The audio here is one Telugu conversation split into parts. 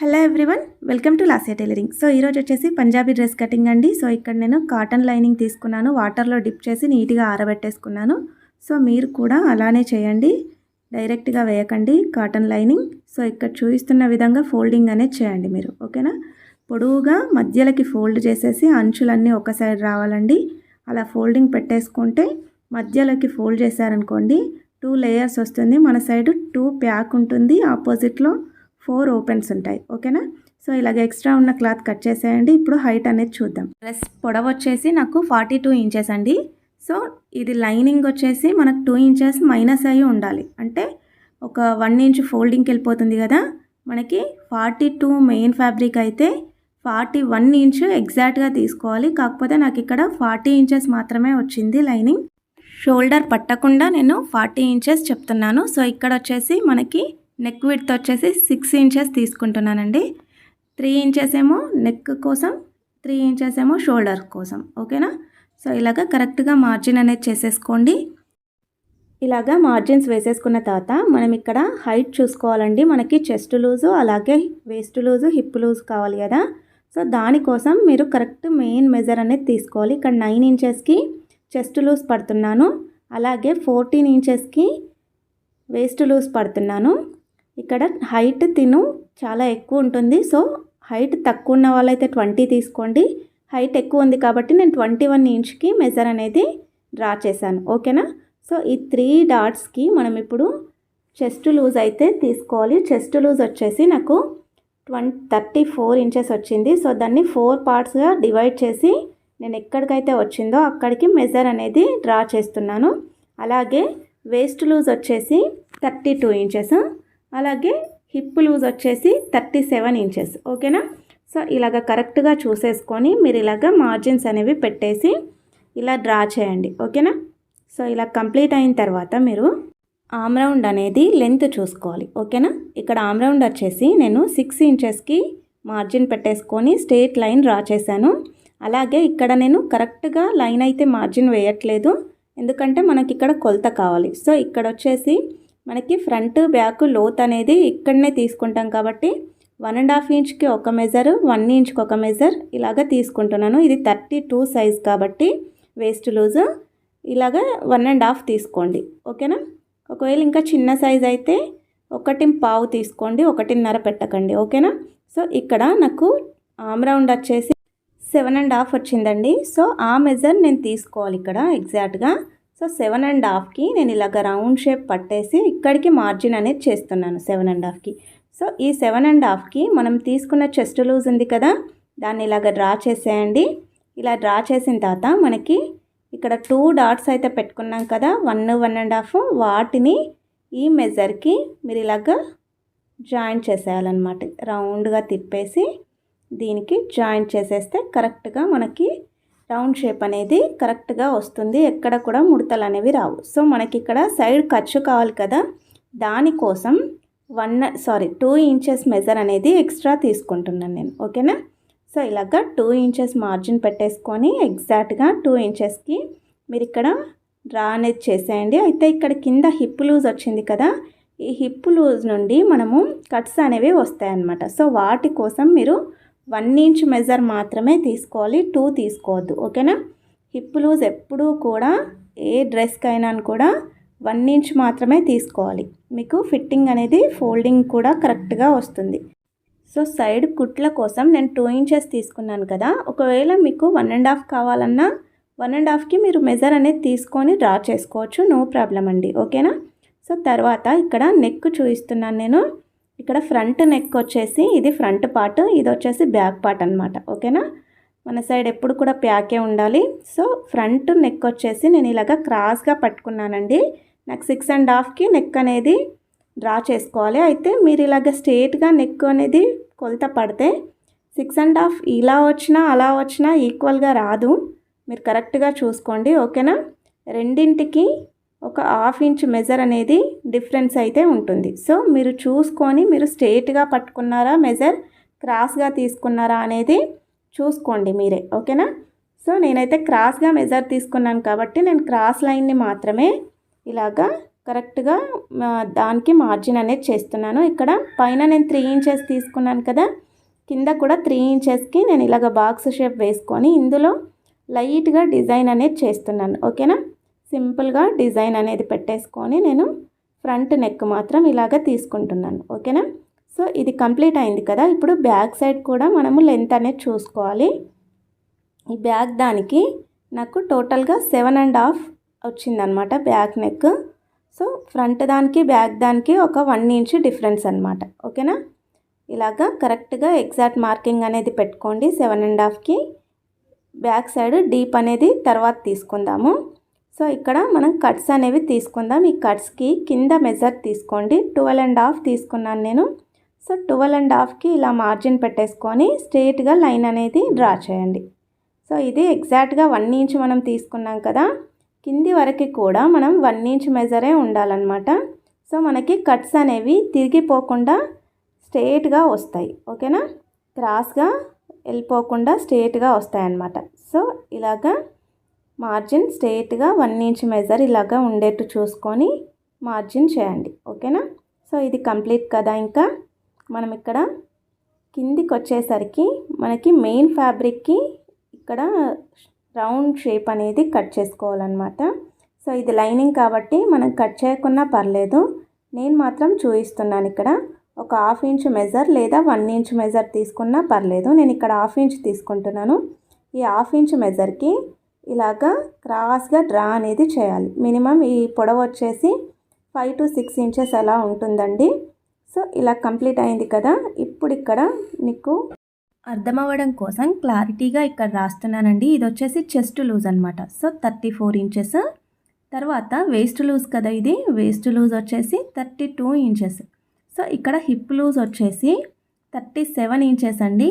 Hello everyone welcome to Lasya tailoring so ఈరోజు వచ్చేసి పంజాబీ డ్రెస్ కటింగ్ అండి. సో ఇక్కడ నేను కాటన్ లైనింగ్ తీసుకున్నాను. వాటర్లో డిప్ చేసి నీట్గా ఆరబెట్టేసుకున్నాను. సో మీరు కూడా అలానే చేయండి. డైరెక్ట్గా వేయకండి కాటన్ లైనింగ్ సో ఇక్కడ చూపిస్తున్న విధంగా ఫోల్డింగ్ అనేది చేయండి మీరు ఓకేనా? పొడవుగా మధ్యలోకి ఫోల్డ్ చేసేసి అంచులన్నీ ఒక సైడ్ రావాలండి. అలా ఫోల్డింగ్ పెట్టేసుకుంటే మధ్యలోకి ఫోల్డ్ చేశారనుకోండి టూ లేయర్స్ వస్తుంది. మన సైడ్ టూ ప్యాక్ ఉంటుంది ఆపోజిట్లో ఫోర్ ఓపెన్స్ ఉంటాయి ఓకేనా? సో ఇలాగ ఎక్స్ట్రా ఉన్న క్లాత్ కట్ చేసేయండి. ఇప్పుడు హైట్ అనేది చూద్దాం. డ్రెస్ పొడవు వచ్చేసి నాకు ఫార్టీ టూ ఇంచెస్ అండి. సో ఇది లైనింగ్ వచ్చేసి మనకు టూ ఇంచెస్ మైనస్ అయ్యి ఉండాలి. అంటే ఒక వన్ ఇంచ్ ఫోల్డింగ్కి వెళ్ళిపోతుంది కదా. మనకి ఫార్టీ టూ మెయిన్ ఫ్యాబ్రిక్ అయితే ఫార్టీ వన్ ఇంచ్ ఎగ్జాక్ట్గా తీసుకోవాలి. కాకపోతే నాకు ఇక్కడ ఫార్టీ ఇంచెస్ మాత్రమే వచ్చింది లైనింగ్. షోల్డర్ పట్టకుండా నేను ఫార్టీ ఇంచెస్ చెప్తున్నాను. సో ఇక్కడ వచ్చేసి మనకి నెక్ విడ్త్ వచ్చేసి సిక్స్ ఇంచెస్ తీసుకుంటున్నానండి. త్రీ ఇంచెస్ ఏమో నెక్ కోసం త్రీ ఇంచెస్ ఏమో షోల్డర్ కోసం ఓకేనా? సో ఇలాగ కరెక్ట్గా మార్జిన్ అనేది చేసేసుకోండి. ఇలాగా మార్జిన్స్ వేసేసుకున్న తర్వాత మనం ఇక్కడ హైట్ చూసుకోవాలండి. మనకి చెస్ట్ లూజు అలాగే వేస్ట్ లూజు హిప్ లూజ్ కావాలి కదా. సో దానికోసం మీరు కరెక్ట్ మెయిన్ మెజర్ అనేది తీసుకోవాలి. ఇక్కడ నైన్ ఇంచెస్కి చెస్ట్ లూజ్ పడుతున్నాను. అలాగే ఫోర్టీన్ ఇంచెస్కి వేస్ట్ లూజ్ పడుతున్నాను. ఇక్కడ హైట్ తిను చాలా ఎక్కువ ఉంటుంది. సో హైట్ తక్కువ ఉన్న వాళ్ళైతే ట్వంటీ తీసుకోండి. హైట్ ఎక్కువ ఉంది కాబట్టి నేను ట్వంటీ వన్ ఇంచ్కి మెజర్ అనేది డ్రా చేశాను. ఓకేనా సో ఈ త్రీ డాట్స్కి మనం ఇప్పుడు చెస్ట్ లూజ్ అయితే తీసుకోవాలి. చెస్ట్ లూజ్ వచ్చేసి నాకు ట్వం థర్టీ ఫోర్ ఇంచెస్ వచ్చింది. సో దాన్ని ఫోర్ పార్ట్స్గా డివైడ్ చేసి నేను ఎక్కడికైతే వచ్చిందో అక్కడికి మెజర్ అనేది డ్రా చేస్తున్నాను. అలాగే వేస్ట్ లూజ్ వచ్చేసి థర్టీ టూ ఇంచెస్ అలాగే హిప్ లూజ్ వచ్చేసి థర్టీ సెవెన్ ఇంచెస్ ఓకేనా? సో ఇలాగ కరెక్ట్గా చూసేసుకొని మీరు ఇలాగ మార్జిన్స్ అనేవి పెట్టేసి ఇలా డ్రా చేయండి ఓకేనా? సో ఇలా కంప్లీట్ అయిన తర్వాత మీరు ఆమ్ రౌండ్ అనేది లెంత్ చూసుకోవాలి ఓకేనా? ఇక్కడ ఆమ్ రౌండ్ వచ్చేసి నేను సిక్స్ ఇంచెస్కి మార్జిన్ పెట్టేసుకొని స్ట్రేట్ లైన్ డ్రా చేశాను. అలాగే ఇక్కడ నేను కరెక్ట్గా లైన్ అయితే మార్జిన్ వేయట్లేదు ఎందుకంటే మనకి ఇక్కడ కొలత కావాలి. సో ఇక్కడ వచ్చేసి మనకి ఫ్రంట్ బ్యాక్ లోత్ అనేది ఇక్కడనే తీసుకుంటాం కాబట్టి వన్ అండ్ హాఫ్ ఇంచ్కి ఒక మెజర్ వన్ ఇంచ్కి ఒక మెజర్ ఇలాగ తీసుకుంటున్నాను. ఇది థర్టీ టూ సైజ్ కాబట్టి వేస్ట్ లూజ్. ఇలాగ వన్ అండ్ హాఫ్ తీసుకోండి. ఓకేనా? ఒకవేళ ఇంకా చిన్న సైజ్ అయితే ఒకటి పావు తీసుకోండి ఒకటిన్నర పెట్టకండి. ఓకేనా? సో ఇక్కడ నాకు ఆమ్ రౌండ్ వచ్చేసి సెవెన్ అండ్ హాఫ్ వచ్చిందండి. సో ఆ మెజర్ నేను తీసుకోవాలి ఇక్కడ ఎగ్జాక్ట్గా. సో సెవెన్ అండ్ హాఫ్కి నేను ఇలాగ రౌండ్ షేప్ పట్టేసి ఇక్కడికి మార్జిన్ అనేది చేస్తున్నాను సెవెన్ అండ్ హాఫ్కి. సో ఈ సెవెన్ అండ్ హాఫ్కి మనం తీసుకున్న చెస్ట్ లూజ్ ఉంది కదా దాన్ని ఇలాగ డ్రా చేసేయండి. ఇలా డ్రా చేసిన తర్వాత మనకి ఇక్కడ టూ డాట్స్ అయితే పెట్టుకున్నాం కదా వన్ వన్ అండ్ హాఫ్. వాటిని ఈ మెజర్కి మీరు ఇలాగ జాయిన్ చేసేయాలన్నమాట. రౌండ్గా తిప్పేసి దీనికి జాయిన్ చేసేస్తే కరెక్ట్గా మనకి రౌండ్ షేప్ అనేది కరెక్ట్గా వస్తుంది. ఎక్కడ కూడా ముడతలు అనేవి రావు. సో మనకి ఇక్కడ సైడ్ ఖర్చు కావాలి కదా. దానికోసం one sorry two inches measure అనేది ఎక్స్ట్రా తీసుకుంటున్నాను నేను. ఓకేనా? సో ఇలాగ టూ ఇంచెస్ మార్జిన్ పెట్టేసుకొని ఎగ్జాక్ట్గా టూ ఇంచెస్కి మీరు ఇక్కడ డ్రా అనేది చేసేయండి. అయితే ఇక్కడ కింద హిప్ లూజ్ వచ్చింది కదా. ఈ హిప్ లూజ్ నుండి మనము కట్స్ అనేవి వస్తాయన్నమాట. సో వాటి కోసం మీరు వన్ ఇంచ్ మెజర్ మాత్రమే తీసుకోవాలి టూ తీసుకోవద్దు ఓకేనా? హిప్ లూజ్ ఎప్పుడూ కూడా ఏ డ్రెస్కైనా కూడా వన్ ఇంచ్ మాత్రమే తీసుకోవాలి. మీకు ఫిట్టింగ్ అనేది ఫోల్డింగ్ కూడా కరెక్ట్గా వస్తుంది. సో సైడ్ కుట్ల కోసం నేను టూ ఇంచెస్ తీసుకున్నాను కదా ఒకవేళ మీకు వన్ అండ్ హాఫ్ కావాలన్నా వన్ అండ్ హాఫ్కి మీరు మెజర్ అనేది తీసుకొని డ్రా చేసుకోవచ్చు నో ప్రాబ్లం అండి ఓకేనా? సో తర్వాత ఇక్కడ నెక్ చూపిస్తున్నాను నేను. ఇక్కడ ఫ్రంట్ నెక్ వచ్చేసి ఇది ఫ్రంట్ పార్ట్ ఇది వచ్చేసి బ్యాక్ పార్ట్ అనమాట ఓకేనా? మన సైడ్ ఎప్పుడు కూడా ప్యాకే ఉండాలి. సో ఫ్రంట్ నెక్ వచ్చేసి నేను ఇలాగ క్రాస్గా పట్టుకున్నానండి. నాకు సిక్స్ అండ్ హాఫ్కి నెక్ అనేది డ్రా చేసుకోవాలి. అయితే మీరు ఇలాగ స్ట్రేట్గా నెక్ అనేది కొలత పడితే సిక్స్ అండ్ హాఫ్ ఇలా వచ్చినా అలా వచ్చినా ఈక్వల్గా రాదు. మీరు కరెక్ట్గా చూసుకోండి. ఓకేనా? రెండింటికి ఒక హాఫ్ ఇంచ్ మెజర్ అనేది డిఫరెన్స్ అయితే ఉంటుంది. సో మీరు చూసుకొని మీరు స్ట్రేట్గా పట్టుకున్నారా మెజర్ క్రాస్గా తీసుకున్నారా అనేది చూసుకోండి మీరే. ఓకేనా? సో నేనైతే క్రాస్గా మెజర్ తీసుకున్నాను కాబట్టి నేను క్రాస్ లైన్ని మాత్రమే ఇలాగా కరెక్ట్గా దానికి మార్జిన్ అనేది చేస్తున్నాను. ఇక్కడ పైన నేను త్రీ ఇంచెస్ తీసుకున్నాను కదా కింద కూడా త్రీ ఇంచెస్కి నేను ఇలాగ బాక్స్ షేప్ వేసుకొని ఇందులో లైట్గా డిజైన్ అనేది చేస్తున్నాను. ఓకేనా? సింపుల్గా డిజైన్ అనేది పెట్టేసుకొని నేను ఫ్రంట్ నెక్ మాత్రం ఇలాగ తీసుకుంటున్నాను. ఓకేనా? సో ఇది కంప్లీట్ అయింది కదా? ఇప్పుడు బ్యాక్ సైడ్ కూడా మనము లెంత్ అనేది చూసుకోవాలి. ఈ బ్యాక్ దానికి నాకు టోటల్గా సెవెన్ అండ్ హాఫ్ వచ్చిందనమాట బ్యాక్ నెక్. సో ఫ్రంట్ దానికి బ్యాక్ దానికి ఒక వన్ ఇంచ్ డిఫరెన్స్ అనమాట. ఓకేనా? ఇలాగా కరెక్ట్గా ఎగ్జాక్ట్ మార్కింగ్ అనేది పెట్టుకోండి. సెవెన్ అండ్ హాఫ్కి బ్యాక్ సైడ్ డీప్ అనేది తర్వాత తీసుకుందాము. సో ఇక్కడ మనం కట్స్ అనేవి తీసుకుందాం. ఈ కట్స్కి కింద మెజర్ తీసుకోండి. ట్వెల్వ్ అండ్ హాఫ్ తీసుకున్నాను నేను. సో ట్వెల్వ్ అండ్ హాఫ్కి ఇలా మార్జిన్ పెట్టేసుకొని స్ట్రేట్గా లైన్ అనేది డ్రా చేయండి. సో ఇది ఎగ్జాక్ట్గా వన్ ఇంచ్ మనం తీసుకున్నాం కదా. కింది వరకు కూడా మనం వన్ ఇంచ్ మెజరే ఉండాలన్నమాట. సో మనకి కట్స్ అనేవి తిరిగిపోకుండా స్ట్రేట్గా వస్తాయి. ఓకేనా? క్రాస్గా వెళ్ళిపోకుండా స్ట్రేట్గా వస్తాయన్నమాట. సో ఇలాగా మార్జిన్ స్ట్రేట్గా వన్ ఇంచ్ మెజర్ ఇలాగా ఉండేట్టు చూసుకొని మార్జిన్ చేయండి ఓకేనా? సో ఇది కంప్లీట్ కదా ఇంకా? మనం ఇక్కడ కిందికి వచ్చేసరికి మనకి మెయిన్ ఫ్యాబ్రిక్కి ఇక్కడ రౌండ్ షేప్ అనేది కట్ చేసుకోవాలన్నమాట. సో ఇది లైనింగ్ కాబట్టి మనం కట్ చేయకున్నా పర్లేదు. నేను మాత్రం చూపిస్తున్నాను ఇక్కడ ఒక హాఫ్ ఇంచ్ మెజర్ లేదా వన్ ఇంచ్ మెజర్ తీసుకున్నా పర్లేదు. నేను ఇక్కడ హాఫ్ ఇంచ్ తీసుకుంటున్నాను. ఈ హాఫ్ ఇంచ్ మెజర్కి ఇలాగా క్రాస్గా డ్రా అనేది చేయాలి. మినిమం ఈ పొడవు వచ్చేసి ఫైవ్ టు సిక్స్ ఇంచెస్ అలా ఉంటుందండి. సో ఇలా కంప్లీట్ అయింది కదా. ఇప్పుడు ఇక్కడ మీకు అర్థమవ్వడం కోసం క్లారిటీగా ఇక్కడ రాస్తున్నానండి. ఇది వచ్చేసి చెస్ట్ లూజ్ అనమాట సో థర్టీ ఫోర్ ఇంచెస్. తర్వాత వేస్ట్ లూజ్ కదా ఇది. వేస్ట్ లూజ్ వచ్చేసి థర్టీ టూ ఇంచెస్. సో ఇక్కడ హిప్ లూజ్ వచ్చేసి థర్టీ సెవెన్ ఇంచెస్ అండి.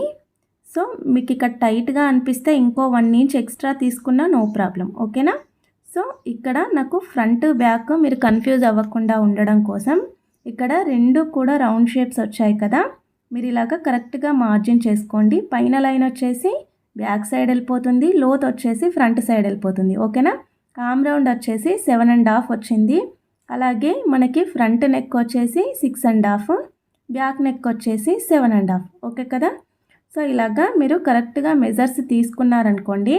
సో మీకు ఇక్కడ టైట్గా అనిపిస్తే ఇంకో వన్ ఇంచ్ ఎక్స్ట్రా తీసుకున్నా నో ప్రాబ్లం ఓకేనా? సో ఇక్కడ నాకు ఫ్రంట్ బ్యాక్ మీరు కన్ఫ్యూజ్ అవ్వకుండా ఉండడం కోసం ఇక్కడ రెండు కూడా రౌండ్ షేప్స్ వచ్చాయి కదా మీరు ఇలాగ కరెక్ట్గా మార్జిన్ చేసుకోండి. పైన లైన్ వచ్చేసి బ్యాక్ సైడ్ వెళ్ళిపోతుంది లోత్ వచ్చేసి ఫ్రంట్ సైడ్ వెళ్ళిపోతుంది ఓకేనా? కామ్ రౌండ్ వచ్చేసి సెవెన్ అండ్ హాఫ్ వచ్చింది. అలాగే మనకి ఫ్రంట్ నెక్ వచ్చేసి six and half back neck వచ్చేసి సెవెన్ అండ్ హాఫ్ ఓకే కదా? సో ఇలాగా మీరు కరెక్ట్గా మెజర్స్ తీసుకున్నారనుకోండి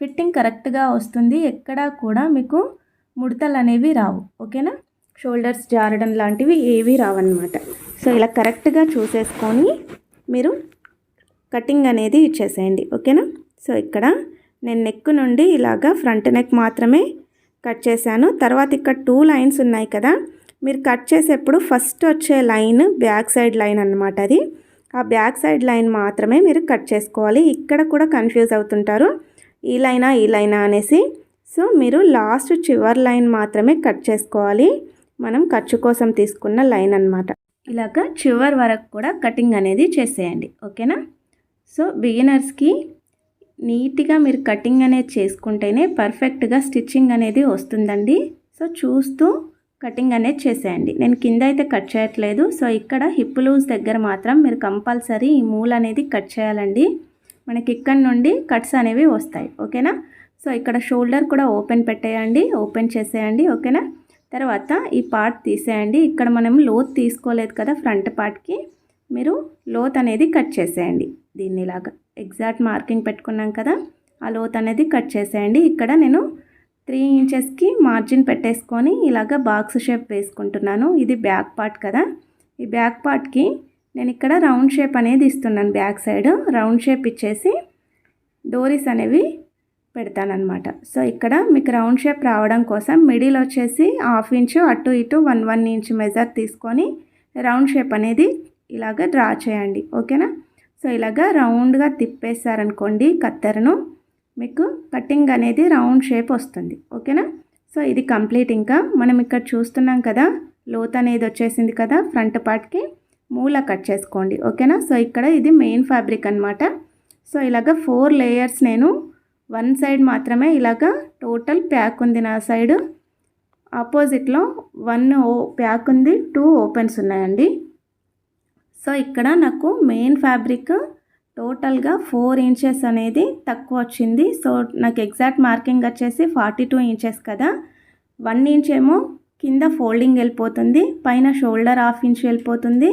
ఫిట్టింగ్ కరెక్ట్గా వస్తుంది ఎక్కడా కూడా మీకు ముడతలు అనేవి రావు ఓకేనా? షోల్డర్స్ జారడం లాంటివి ఏవి రావన్నమాట. సో ఇలా కరెక్ట్గా చూసేసుకొని మీరు కటింగ్ అనేది ఇచ్చేసేయండి ఓకేనా? సో ఇక్కడ నేను నెక్ నుండి ఇలాగా ఫ్రంట్ నెక్ మాత్రమే కట్ చేశాను. తర్వాత ఇక్కడ టూ లైన్స్ ఉన్నాయి కదా మీరు కట్ చేసేప్పుడు ఫస్ట్ వచ్చే లైన్ బ్యాక్ సైడ్ లైన్ అన్నమాట అది. ఆ బ్యాక్ సైడ్ లైన్ మాత్రమే మీరు కట్ చేసుకోవాలి. ఇక్కడ కూడా కన్ఫ్యూజ్ అవుతుంటారు. ఈ లైనా ఈ లైనా అనేసి. సో మీరు లాస్ట్ చివరి లైన్ మాత్రమే కట్ చేసుకోవాలి. మనం ఖర్చు కోసం తీసుకున్న లైన్ అన్నమాట. ఇలాగ చివరి వరకు కూడా కటింగ్ అనేది చేసేయండి. ఓకేనా? సో బిగినర్స్కి నీట్గా మీరు కటింగ్ అనేది చేసుకుంటేనే పర్ఫెక్ట్గా స్టిచ్చింగ్ అనేది వస్తుందండి. సో చూస్తూ కటింగ్ అనేది చేసేయండి. నేను కింద అయితే కట్ చేయట్లేదు. సో ఇక్కడ హిప్ లూజ్ దగ్గర మాత్రం మీరు కంపల్సరీ ఈ మూల అనేది కట్ చేయాలండి. మనకి ఇక్కడ నుండి కట్స్ అనేవి వస్తాయి. ఓకేనా? సో ఇక్కడ షోల్డర్ కూడా ఓపెన్ పెట్టేయండి. ఓపెన్ చేసేయండి. ఓకేనా? తర్వాత ఈ పార్ట్ తీసేయండి. ఇక్కడ మనం లోత్ తీసుకోలేదు కదా ఫ్రంట్ పార్ట్కి. మీరు లోత్ అనేది కట్ చేసేయండి. దీన్ని ఇలాగా ఎగ్జాక్ట్ మార్కింగ్ పెట్టుకున్నాం కదా. ఆ లోత్ అనేది కట్ చేసేయండి. ఇక్కడ నేను త్రీ ఇంచెస్కి మార్జిన్ పెట్టేసుకొని ఇలాగ బాక్స్ షేప్ వేసుకుంటున్నాను. ఇది బ్యాక్ పార్ట్ కదా. ఈ బ్యాక్ పార్ట్కి నేను ఇక్కడ రౌండ్ షేప్ అనేది ఇస్తున్నాను బ్యాక్ సైడ్. రౌండ్ షేప్ ఇచ్చేసి డోరీస్ అనేవి పెడతానమాట సో ఇక్కడ మీకు రౌండ్ షేప్ రావడం కోసం మిడిల్ వచ్చేసి హాఫ్ ఇంచు అటు ఇటు వన్ వన్ ఇంచ్ మెజర్ తీసుకొని రౌండ్ షేప్ అనేది ఇలాగ డ్రా చేయండి. ఓకేనా? సో ఇలాగ రౌండ్గా తిప్పేశారనుకోండి కత్తెరను మీకు కటింగ్ అనేది రౌండ్ షేప్ వస్తుంది. ఓకేనా? సో ఇది కంప్లీట్ ఇంకా. మనం ఇక్కడ చూస్తున్నాం కదా లోత్ అనేది వచ్చేసింది కదా ఫ్రంట్ పార్ట్కి. మూల కట్ చేసుకోండి. ఓకేనా? సో ఇక్కడ ఇది మెయిన్ ఫ్యాబ్రిక్ అనమాట సో ఇలాగ ఫోర్ లేయర్స్ నేను వన్ సైడ్ మాత్రమే ఇలాగ టోటల్ ప్యాక్ ఉంది నా సైడ్. ఆపోజిట్లో వన్ ఓ ప్యాక్ ఉంది టూ ఓపెన్స్ ఉన్నాయండి. సో ఇక్కడ నాకు మెయిన్ ఫ్యాబ్రిక్ టోటల్గా ఫోర్ ఇంచెస్ అనేది తక్కువ వచ్చింది. సో నాకు ఎగ్జాక్ట్ మార్కింగ్ వచ్చేసి ఫార్టీ టూ ఇంచెస్ కదా. వన్ ఇంచ్ ఏమో కింద ఫోల్డింగ్ వెళ్ళిపోతుంది. పైన షోల్డర్ హాఫ్ ఇంచ్ వెళ్ళిపోతుంది.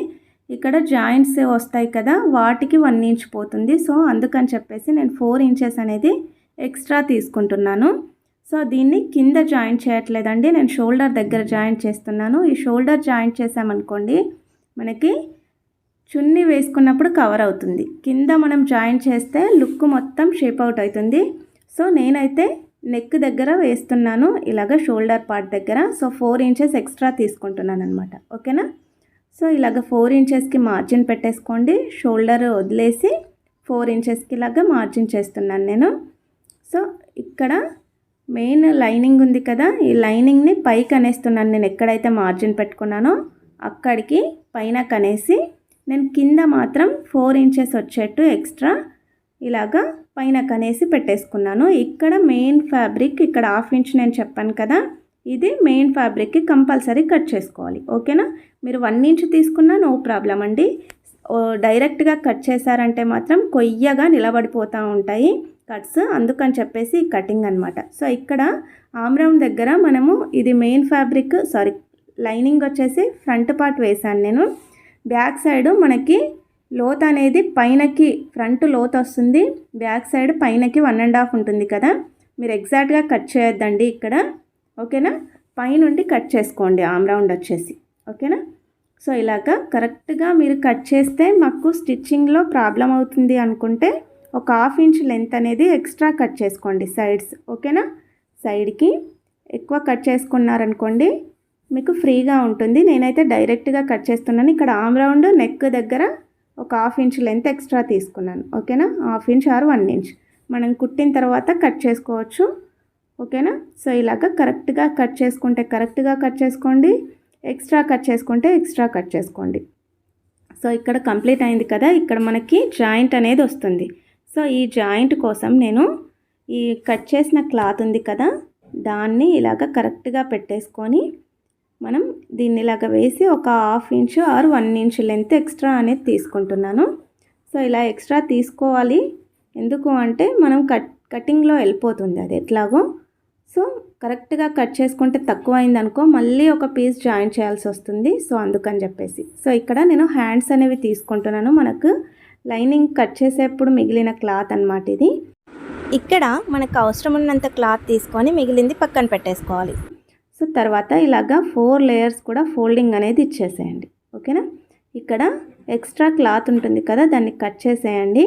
ఇక్కడ జాయింట్స్ వస్తాయి కదా వాటికి వన్ ఇంచ్ పోతుంది. సో అందుకని చెప్పేసి నేను ఫోర్ ఇంచెస్ అనేది ఎక్స్ట్రా తీసుకుంటున్నాను. సో దీన్ని కింద జాయింట్ చేయట్లేదండి. నేను షోల్డర్ దగ్గర జాయింట్ చేస్తున్నాను. ఈ షోల్డర్ జాయింట్ చేసామనుకోండి మనకి చున్నీ వేసుకున్నప్పుడు కవర్ అవుతుంది. కింద మనం జాయిన్ చేస్తే లుక్ మొత్తం షేప్ అవుట్ అవుతుంది. సో నేనైతే నెక్ దగ్గర వేస్తున్నాను. ఇలాగ షోల్డర్ పార్ట్ దగ్గర. సో ఫోర్ ఇంచెస్ ఎక్స్ట్రా తీసుకుంటున్నాను అనమాట ఓకేనా? సో ఇలాగ ఫోర్ ఇంచెస్కి మార్జిన్ పెట్టేసుకోండి. షోల్డర్ వదిలేసి ఫోర్ ఇంచెస్కి ఇలాగ మార్జిన్ చేస్తున్నాను నేను. సో ఇక్కడ మెయిన్ లైనింగ్ ఉంది కదా. ఈ లైనింగ్ని పైకి అనేస్తున్నాను. నేను ఎక్కడైతే మార్జిన్ పెట్టుకున్నానో అక్కడికి పైన కనేసి నేను కింద మాత్రం ఫోర్ ఇంచెస్ వచ్చేట్టు ఎక్స్ట్రా ఇలాగా పైన కనేసి పెట్టేసుకున్నాను. ఇక్కడ మెయిన్ ఫ్యాబ్రిక్ ఇక్కడ హాఫ్ ఇంచ్ నేను చెప్పాను కదా ఇది మెయిన్ ఫ్యాబ్రిక్కి కంపల్సరీ కట్ చేసుకోవాలి. ఓకేనా? మీరు వన్ ఇంచ్ తీసుకున్నా నో ప్రాబ్లం అండి. డైరెక్ట్గా కట్ చేశారంటే మాత్రం కొయ్యగా నిలబడిపోతూ ఉంటాయి కట్స్. అందుకని చెప్పేసి కటింగ్ అనమాట సో ఇక్కడ ఆమ్రౌండ్ దగ్గర మనము ఇది మెయిన్ ఫ్యాబ్రిక్ సారీ లైనింగ్ వచ్చేసి ఫ్రంట్ పార్ట్ వేశాను నేను. బ్యాక్ సైడ్ మనకి లోత్ అనేది పైనకి ఫ్రంట్ లోత్ వస్తుంది. బ్యాక్ సైడ్ పైనకి వన్ అండ్ హాఫ్ ఉంటుంది కదా. మీరు ఎగ్జాక్ట్గా కట్ చేయొద్దండి ఇక్కడ. ఓకేనా? పైనుండి కట్ చేసుకోండి. ఆమ్ రౌండ్ వచ్చేసి. ఓకేనా? సో ఇలాగా కరెక్ట్గా మీరు కట్ చేస్తే మాకు స్టిచ్చింగ్లో ప్రాబ్లం అవుతుంది అనుకుంటే ఒక హాఫ్ ఇంచ్ లెంత్ అనేది ఎక్స్ట్రా కట్ చేసుకోండి సైడ్స్. ఓకేనా? సైడ్కి ఎక్కువ కట్ చేసుకున్నారనుకోండి మీకు ఫ్రీగా ఉంటుంది. నేనైతే డైరెక్ట్గా కట్ చేస్తున్నాను. ఇక్కడ ఆమ్ రౌండ్ నెక్ దగ్గర ఒక హాఫ్ ఇంచ్ లెంత్ ఎక్స్ట్రా తీసుకున్నాను. ఓకేనా? Half inch or one inch. మనం కుట్టిన తర్వాత కట్ చేసుకోవచ్చు. ఓకేనా? సో ఇలాగ కరెక్ట్గా కట్ చేసుకుంటే కరెక్ట్గా కట్ చేసుకోండి. ఎక్స్ట్రా కట్ చేసుకుంటే ఎక్స్ట్రా కట్ చేసుకోండి. సో ఇక్కడ కంప్లీట్ అయింది కదా? ఇక్కడ మనకి జాయింట్ అనేది వస్తుంది. సో ఈ జాయింట్ కోసం నేను ఈ కట్ చేసిన క్లాత్ ఉంది కదా? దాన్ని ఇలాగ కరెక్ట్గా పెట్టేసుకొని మనం దీన్ని ఇలాగ వేసి ఒక half inch or one inch length extra అనేది తీసుకుంటున్నాను. సో ఇలా ఎక్స్ట్రా తీసుకోవాలి. ఎందుకు అంటే మనం కట్ కటింగ్లో వెళ్ళిపోతుంది అది ఎట్లాగో. సో కరెక్ట్గా కట్ చేసుకుంటే తక్కువ అయిందనుకో మళ్ళీ ఒక పీస్ జాయిన్ చేయాల్సి వస్తుంది. సో అందుకని చెప్పేసి. సో ఇక్కడ నేను హ్యాండ్స్ అనేవి తీసుకుంటున్నాను. మనకు లైనింగ్ కట్ చేసేప్పుడు మిగిలిన క్లాత్ అనమాట ఇది. ఇక్కడ మనకు అవసరం ఉన్నంత క్లాత్ తీసుకొని మిగిలింది పక్కన పెట్టేసుకోవాలి. సో తర్వాత ఇలాగా ఫోర్ లేయర్స్ కూడా ఫోల్డింగ్ అనేది ఇచ్చేసేయండి. ఓకేనా? ఇక్కడ ఎక్స్ట్రా క్లాత్ ఉంటుంది కదా దాన్ని కట్ చేసేయండి.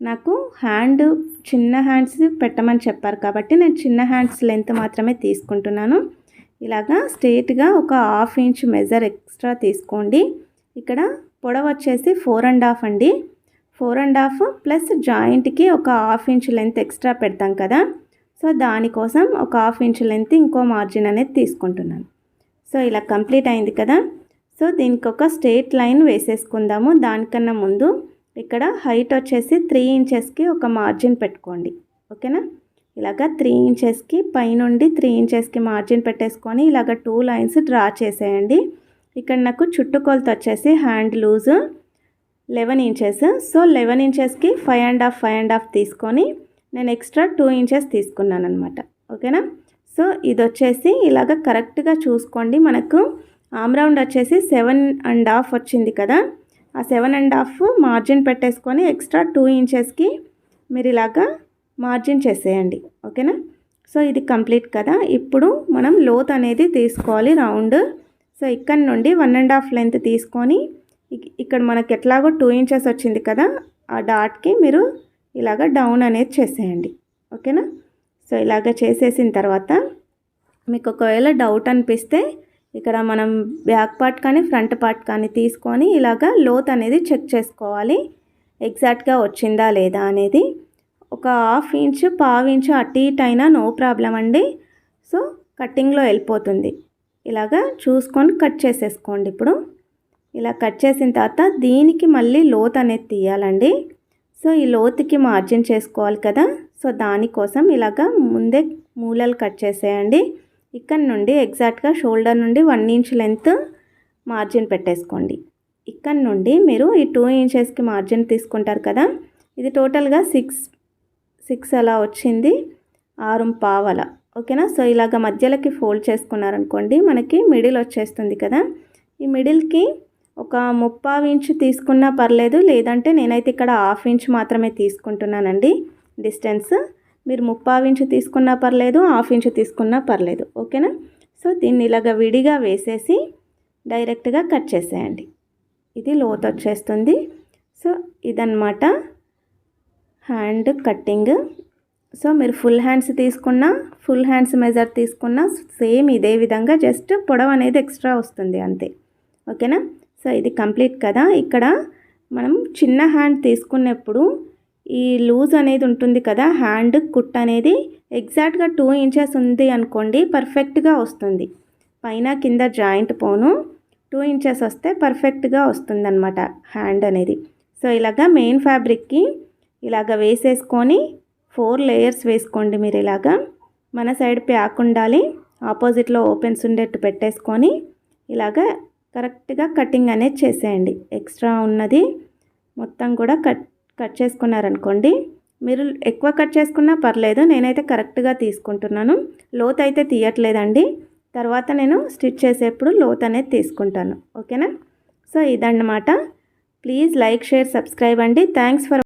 నాకు హ్యాండ్ చిన్న హ్యాండ్స్ పెట్టమని చెప్పారు కాబట్టి నేను చిన్న హ్యాండ్స్ లెంత్ మాత్రమే తీసుకుంటున్నాను. ఇలాగా స్ట్రేట్గా ఒక హాఫ్ ఇంచ్ మెజర్ ఎక్స్ట్రా తీసుకోండి. ఇక్కడ పొడవు వచ్చేసి ఫోర్ అండ్ హాఫ్ అండి. ఫోర్ అండ్ హాఫ్ ప్లస్ జాయింట్కి ఒక హాఫ్ ఇంచ్ లెంత్ ఎక్స్ట్రా పెడతాం కదా. సో దానికోసం ఒక హాఫ్ ఇంచ్ లెంత్ ఇంకో మార్జిన్ అనేది తీసుకుంటున్నాను. సో ఇలా కంప్లీట్ అయింది కదా. సో దీనికి ఒక స్ట్రేట్ లైన్ వేసేసుకుందాము. దానికన్నా ముందు ఇక్కడ హైట్ వచ్చేసి త్రీ ఇంచెస్కి ఒక మార్జిన్ పెట్టుకోండి. ఓకేనా? ఇలాగ త్రీ ఇంచెస్కి పైనుండి త్రీ ఇంచెస్కి మార్జిన్ పెట్టేసుకొని ఇలాగ టూ లైన్స్ డ్రా చేసేయండి. ఇక్కడ నాకు చుట్టుకొలత వచ్చేసి hand loose eleven inches. So eleven ఇంచెస్కి five and half five and half తీసుకొని నేను ఎక్స్ట్రా టూ ఇంచెస్ తీసుకున్నాను అనమాట ఓకేనా? సో ఇది వచ్చేసి ఇలాగ కరెక్ట్గా చూసుకోండి. మనకు ఆమ్ రౌండ్ వచ్చేసి సెవెన్ అండ్ హాఫ్ వచ్చింది కదా? ఆ సెవెన్ అండ్ హాఫ్ మార్జిన్ పెట్టేసుకొని ఎక్స్ట్రా టూ ఇంచెస్కి మీరు ఇలాగా మార్జిన్ చేసేయండి. ఓకేనా? సో ఇది కంప్లీట్ కదా? ఇప్పుడు మనం లోత్ అనేది తీసుకోవాలి రౌండ్ సో ఇక్కడ నుండి వన్ అండ్ హాఫ్ లెంత్ తీసుకొని ఇక్కడ మనకి ఎట్లాగో టూ ఇంచెస్ వచ్చింది కదా? ఆ డాట్కి మీరు ఇలాగ డౌన్ అనేది చేసేయండి. ఓకేనా? సో ఇలాగ చేసేసిన తర్వాత మీకు ఒకవేళ డౌట్ అనిపిస్తే ఇక్కడ మనం బ్యాక్ పార్ట్ కానీ ఫ్రంట్ పార్ట్ కానీ తీసుకొని ఇలాగ లోత్ అనేది చెక్ చేసుకోవాలి. ఎగ్జాక్ట్గా వచ్చిందా లేదా అనేది. ఒక హాఫ్ ఇంచ్ పావు ఇంచ్ అటు ఇటు అయినా నో ప్రాబ్లం అండి. సో కట్టింగ్లో వెళ్ళిపోతుంది. ఇలాగా చూసుకొని కట్ చేసేసుకోండి ఇప్పుడు. ఇలా కట్ చేసిన తర్వాత దీనికి మళ్ళీ లోత్ అనేది తీయాలండి. సో ఈ లోతుకి మార్జిన్ చేసుకోవాలి కదా. సో దానికోసం ఇలాగా ముందే మూలలు కట్ చేసేయండి. ఇక్కడ నుండి ఎగ్జాక్ట్గా షోల్డర్ నుండి వన్ ఇంచ్ లెంత్ మార్జిన్ పెట్టేసుకోండి. ఇక్కడ నుండి మీరు ఈ టూ ఇంచెస్కి మార్జిన్ తీసుకుంటారు కదా. ఇది టోటల్గా సిక్స్ సిక్స్ అలా వచ్చింది. ఆరు పావల ఓకేనా? సో ఇలాగ మధ్యలోకి ఫోల్డ్ చేసుకున్నారనుకోండి మనకి మిడిల్ వచ్చేస్తుంది కదా. ఈ మిడిల్కి ఒక ముప్పావు ఇంచు తీసుకున్నా పర్లేదు లేదంటే నేనైతే ఇక్కడ హాఫ్ ఇంచ్ మాత్రమే తీసుకుంటున్నానండి డిస్టెన్స్. మీరు ముప్పావు ఇంచు తీసుకున్నా పర్లేదు హాఫ్ ఇంచు తీసుకున్నా పర్లేదు ఓకేనా? సో దీన్ని ఇలాగ విడిగా వేసేసి డైరెక్ట్గా కట్ చేసేయండి. ఇది లోతు వచ్చేస్తుంది. సో ఇదన్నమాట హ్యాండ్ కట్టింగ్. సో మీరు ఫుల్ హ్యాండ్స్ తీసుకున్నా ఫుల్ హ్యాండ్స్ మెజర్ తీసుకున్నా సేమ్ ఇదే విధంగా జస్ట్ పొడవు అనేది ఎక్స్ట్రా వస్తుంది అంతే ఓకేనా? సో ఇది కంప్లీట్ కదా. ఇక్కడ మనం చిన్న హ్యాండ్ తీసుకున్నప్పుడు ఈ లూజ్ అనేది ఉంటుంది కదా. హ్యాండ్ కుట్ అనేది ఎగ్జాక్ట్గా టూ ఇంచెస్ ఉంది అనుకోండి పర్ఫెక్ట్గా వస్తుంది. పైన కింద జాయింట్ పోను టూ ఇంచెస్ వస్తే పర్ఫెక్ట్గా వస్తుందన్నమాట హ్యాండ్ అనేది. సో ఇలాగా మెయిన్ ఫ్యాబ్రిక్కి ఇలాగ వేసేసుకొని ఫోర్ లేయర్స్ వేసుకోండి మీరు ఇలాగా. మన సైడ్ ప్యాక్ ఉండాలి ఆపోజిట్లో ఓపెన్స్ ఉండేట్టు పెట్టేసుకొని ఇలాగ కరెక్ట్గా కటింగ్ అనేది చేసేయండి. ఎక్స్ట్రా ఉన్నది మొత్తం కూడా కట్ కట్ చేసుకున్నారనుకోండి మీరు ఎక్కువ కట్ చేసుకున్నా పర్లేదు నేనైతే కరెక్ట్గా తీసుకుంటున్నాను. లోత్ అయితే తీయట్లేదండి. తర్వాత నేను స్టిచ్ చేసేప్పుడు లోత్ అనేది తీసుకుంటాను. ఓకేనా? సో ఇదన్నమాట. ప్లీజ్ లైక్ షేర్ సబ్స్క్రైబ్ అండి. Thanks for